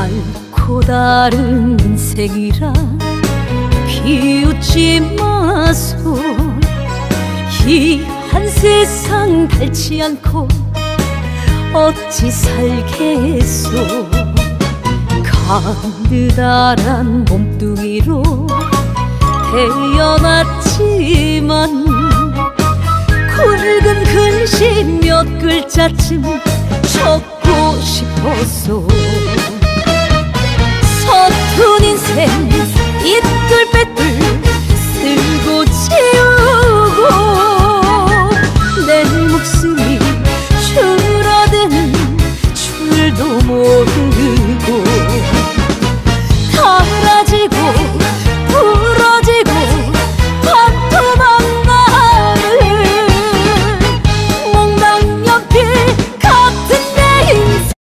않고 다른 인생이라 비웃지 마소. 이 한 세상 닳지 않고 어찌 살겠소? 가느다란 몸뚱이로 태어났지만 굵은 글씨 몇 글자쯤 적고 싶었소 umut gül